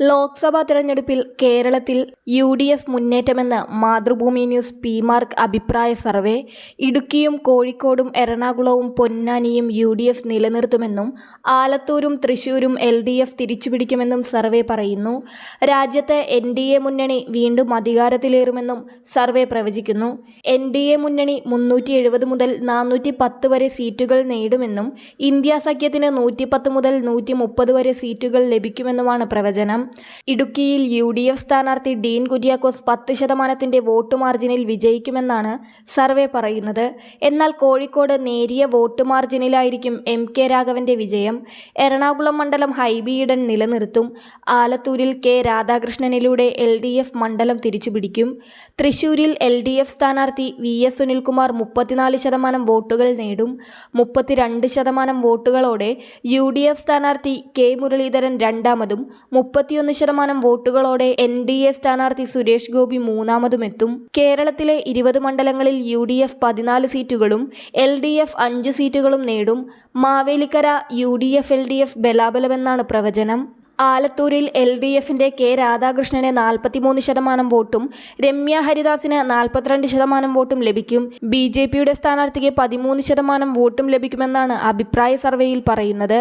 ലോക്സഭാ തെരഞ്ഞെടുപ്പിൽ കേരളത്തിൽ U D F മുന്നേറ്റമെന്ന് മാതൃഭൂമി ന്യൂസ് പി മാർക്ക് അഭിപ്രായ സർവേ ഇടുക്കിയും കോഴിക്കോടും എറണാകുളവും പൊന്നാനിയും യു ഡി എഫ് നിലനിർത്തുമെന്നും ആലത്തൂരും തൃശൂരും എൽ ഡി എഫ് തിരിച്ചുപിടിക്കുമെന്നും സർവേ പറയുന്നു. രാജ്യത്തെ എൻ ഡി എ മുന്നണി വീണ്ടും അധികാരത്തിലേറുമെന്നും സർവേ പ്രവചിക്കുന്നു. എൻ ഡി എ മുന്നണി മുന്നൂറ്റി എഴുപത് മുതൽ നാനൂറ്റി പത്ത് വരെ സീറ്റുകൾ നേടുമെന്നും ഇന്ത്യ സഖ്യത്തിന് നൂറ്റിപ്പത്ത് മുതൽ നൂറ്റി മുപ്പത് വരെ സീറ്റുകൾ ലഭിക്കുമെന്നുമാണ് പ്രവചനം. ഇടുക്കിയിൽ യു ഡി എഫ് സ്ഥാനാർത്ഥി ഡീൻ കുര്യാക്കോസ് പത്ത് ശതമാനത്തിന്റെ വോട്ട് മാർജിനിൽ വിജയിക്കുമെന്നാണ് സർവേ പറയുന്നത്. എന്നാൽ കോഴിക്കോട് നേരിയ വോട്ട് മാർജിനിലായിരിക്കും എം കെ രാഘവന്റെ വിജയം. എറണാകുളം മണ്ഡലം ഹൈബിയിടൻ നിലനിർത്തും. ആലത്തൂരിൽ കെ രാധാകൃഷ്ണനിലൂടെ എൽ ഡി എഫ് മണ്ഡലം തിരിച്ചുപിടിക്കും. തൃശൂരിൽ എൽ ഡി എഫ് സ്ഥാനാർത്ഥി വി എസ് സുനിൽകുമാർ മുപ്പത്തിനാല് ശതമാനം വോട്ടുകൾ നേടും. മുപ്പത്തിരണ്ട് ശതമാനം വോട്ടുകളോടെ യു ഡി എഫ് സ്ഥാനാർത്ഥി കെ മുരളീധരൻ രണ്ടാമതും. മുപ്പത്തിയൊന്ന് ശതമാനം വോട്ടുകളോടെ എൻ ഡി എ സ്ഥാനാർത്ഥി സുരേഷ് ഗോപി മൂന്നാമതുമെത്തും. കേരളത്തിലെ ഇരുപത് മണ്ഡലങ്ങളിൽ യു ഡി എഫ് പതിനാല് സീറ്റുകളും എൽ ഡി എഫ് അഞ്ച് സീറ്റുകളും നേടും. Mavelikkara U D F L D F ബലാബലമെന്നാണ് പ്രവചനം. ആലത്തൂരിൽ എൽ ഡി എഫിന്റെ കെ രാധാകൃഷ്ണന് നാൽപ്പത്തിമൂന്ന് ശതമാനം വോട്ടും രമ്യ ഹരിദാസിന് നാൽപ്പത്തിരണ്ട് ശതമാനം വോട്ടും ലഭിക്കും. ബി ജെ പിയുടെ സ്ഥാനാർത്ഥിക്ക് പതിമൂന്ന് ശതമാനം വോട്ടും ലഭിക്കുമെന്നാണ് അഭിപ്രായ സർവേയിൽ പറയുന്നത്.